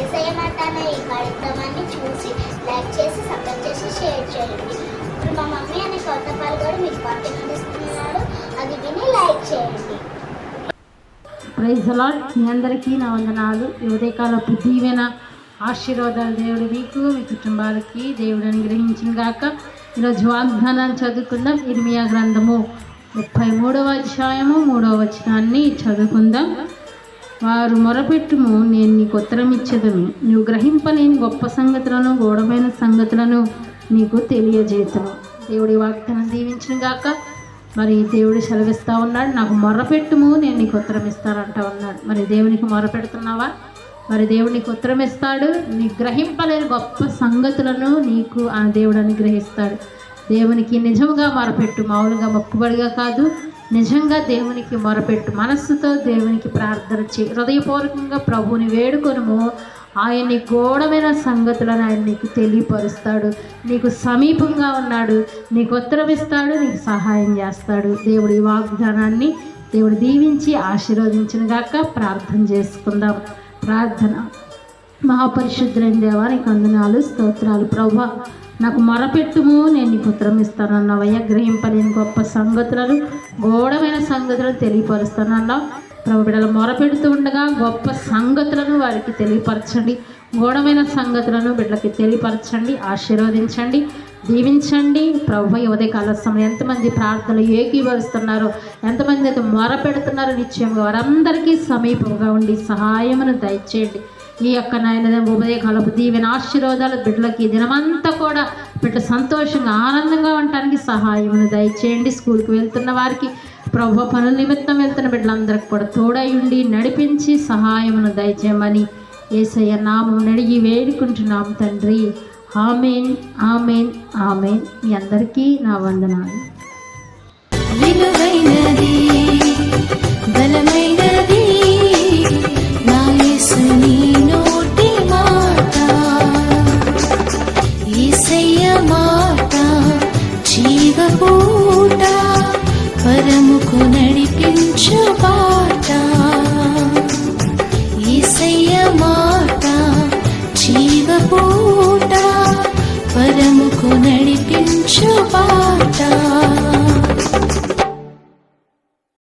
ఏసఐ మాట ఈ కార్యక్రమాన్ని చూసి లైక్ చేసి సబ్స్క్రైబ్ చేసి షేర్ చేయండి. ఇప్పుడు మా మమ్మీ అనే కొత్త పాలు కూడా మీకు పంపిస్తున్నాడు అది విని లైక్ చేయండి. ప్రైజ్ అలాడ్ మీ అందరికీ నా వందనాలు. ఈ ఉదయకాలపు దీవెన ఆశీర్వాదాలు దేవుడు మీకు మీ కుటుంబాలకి దేవుడు అనుగ్రహించిన గాక. ఈరోజు వాగ్దానాలు చదువుకుందాం. ఇర్మియా గ్రంథము ముప్పై మూడవ అధ్యాయము మూడవ వచనాన్ని చదువుకుందాం. వారు మొరపెట్టుము నేను నీకు ఉత్తరం ఇచ్చేదను నువ్వు గ్రహింపలేని గొప్ప సంగతులను గూఢమైన సంగతులను నీకు తెలియజేతను. దేవుడి వాగ్దానం దీవించిన గాక. మరి దేవుడు సెలవిస్తూ ఉన్నాడు నాకు మొరపెట్టుము నేను నీకు ఉత్తరం ఇస్తానంట ఉన్నాడు. మరి దేవునికి మొరపెడుతున్నావా? మరి దేవుడు నీకు ఉత్తరం ఇస్తాడు నీ గ్రహింపలేని గొప్ప సంగతులను నీకు ఆ దేవుడు అనుగ్రహిస్తాడు. దేవునికి నిజముగా మొరపెట్టు మామూలుగా మొక్కుబడిగా కాదు నిజంగా దేవునికి మొరపెట్టు మనస్సుతో దేవునికి ప్రార్థన చేయి. హృదయపూర్వకంగా ప్రభువుని వేడుకొనుము. ఆయన్ని గోడమైన సంగతులను ఆయన నీకు తెలియపరుస్తాడు. నీకు సమీపంగా ఉన్నాడు. నీకు ఉత్తరం ఇస్తాడు. నీకు సహాయం చేస్తాడు. దేవుడి వాగ్దానాన్ని దేవుడు దీవించి ఆశీర్వదించిన గాక ప్రార్థన చేసుకుందాం. ప్రార్థన. మహాపరిశుద్ధులైన దేవానికి వందనాలు స్తోత్రాలు. ప్రభా నాకు మొరపెట్టుము నేను నీ ఉత్తరం ఇస్తానన్నావయ్యా. గ్రహింపలేని గొప్ప సంగతులను గోడమైన సంగతులను తెలియపరుస్తానన్నావు. ప్రభు బిడ్డలు మొరపెడుతూ ఉండగా గొప్ప సంగతులను వారికి తెలియపరచండి. గోడమైన సంగతులను బిడ్డలకి తెలియపరచండి ఆశీర్వదించండి. దీవించండి ప్రభు ఉదయ ఉదయకాల సమయం ఎంతమంది ప్రార్థనలు ఏకీభవిస్తున్నారో ఎంతమంది అయితే మొర పెడుతున్నారో నిశ్చయంగా వారందరికీ సమీపంగా ఉండి సహాయమును దయచేయండి. ఈ యొక్క నాయన ఉదయకాలపు దీవెన ఆశీర్వాదాలు బిడ్డలకి దినమంతా కూడా బిడ్డ సంతోషంగా ఆనందంగా ఉండటానికి సహాయమును దయచేయండి. స్కూల్కి వెళ్తున్న వారికి ప్రభు పనుల నిమిత్తం వెళ్తున్న బిడ్డలందరికి కూడా తోడై ఉండి నడిపించి సహాయమును దయచేయమని ఏసయ్య నామం నడిగి వేడుకుంటున్నాం తండ్రి. Amen amen amen. మీ అందరికీ నా వందనాలు. విలువైనది జీవపూట పరముకు నడిపించు